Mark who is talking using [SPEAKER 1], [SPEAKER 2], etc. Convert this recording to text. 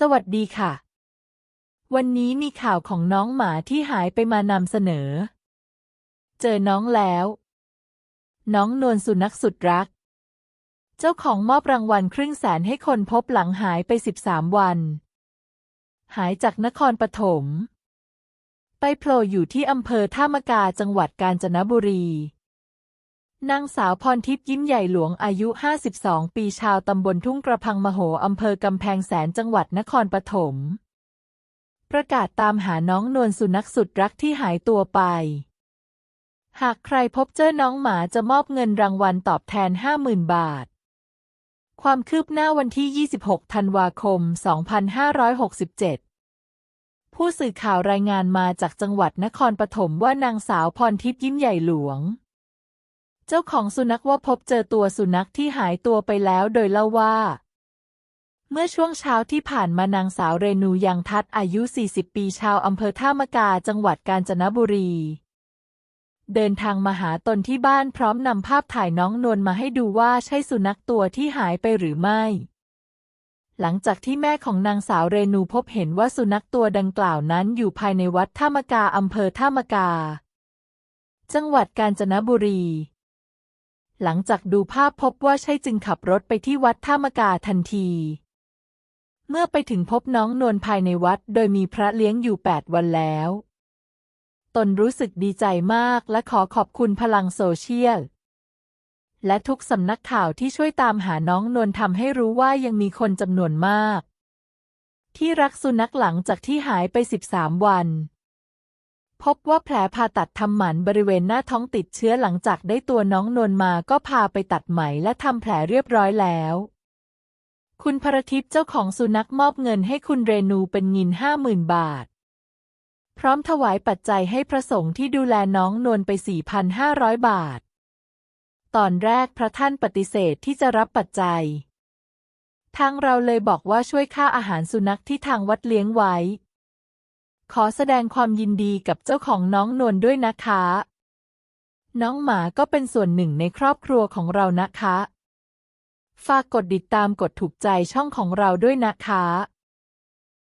[SPEAKER 1] สวัสดีค่ะ วันนี้มีข่าวของน้องหมาที่หายไปมานำเสนอ เจอน้องแล้ว น้องนวลสุนัขสุดรัก เจ้าของมอบรางวัลครึ่งแสนให้คนพบหลังหายไป 13 วัน หายจากนครปฐม ไปโผล่อยู่ที่อำเภอท่ามกาจังหวัดกาญจนบุรี นางสาวพรทิพย์ยิ้มใหญ่หลวงอายุ 52 ปีชาวตำบลทุ่งกระพังมโหอำเภอกำแพงแสนจังหวัดนครปฐม ประกาศตามหาน้องนวลสุนัขสุดรักที่หายตัวไป หากใครพบเจอน้องหมาจะมอบเงินรางวัลตอบแทน 50,000 บาท ความคืบหน้าวันที่ 26 ธันวาคม 2567ผู้สื่อข่าวรายงานมาจากจังหวัดนครปฐมว่านางสาวพรทิพย์ยิ้มใหญ่หลวง เจ้าของสุนัขว่าพบเจอตัวสุนัขที่หายตัวไปแล้วโดยเล่าว่า เมื่อช่วงเช้าที่ผ่านมานางสาวเรนูยังทัดอายุ 40 ปีชาวอำเภอท่ามกาจังหวัดกาญจนบุรี เดินทางมาหาตนที่บ้านพร้อมนำภาพถ่ายน้องนวลมาให้ดูว่าใช่สุนัขตัวที่หายไปหรือไม่ หลังจากที่แม่ของนางสาวเรนูพบเห็นว่าสุนัขตัวดังกล่าวนั้นอยู่ภายในวัดท่ามกาอำเภอท่ามกา จังหวัดกาญจนบุรี หลังจากดูภาพพบว่าใช่จึงขับรถไปที่วัดท่ามกาทันที เมื่อไปถึงพบน้องนวลภายในวัด โดยมีพระเลี้ยงอยู่แปดวันแล้ว ตนรู้สึกดีใจมากและขอขอบคุณพลังโซเชียล และทุกสำนักข่าวที่ช่วยตามหาน้องนวลทำให้รู้ว่ายังมีคนจำนวนมาก ที่รักสุนัขหลังจากที่หายไป 13 วัน พบว่าแผลผ่าตัดทำหมันบริเวณหน้าท้องติดเชื้อหลังจากได้ตัวน้องนวลมาก็พาไปตัดไหมและทำแผลเรียบร้อยแล้ว คุณพรทิพย์เจ้าของสุนัขมอบเงินให้คุณเรนูเป็นเงินห้าหมื่นบาท พร้อมถวายปัจจัยให้พระสงฆ์ที่ดูแลน้องนวลไป 4,500 บาท ตอนแรกพระท่านปฏิเสธที่จะรับปัจจัยทางเราเลยบอกว่าช่วยค่าอาหารสุนัขที่ทางวัดเลี้ยงไว้ ขอแสดงความยินดีกับเจ้าของน้องนวลด้วยนะคะ น้องหมาก็เป็นส่วนหนึ่งในครอบครัวของเรานะคะ ฝากกดติดตามกดถูกใจช่องของเราด้วยนะคะ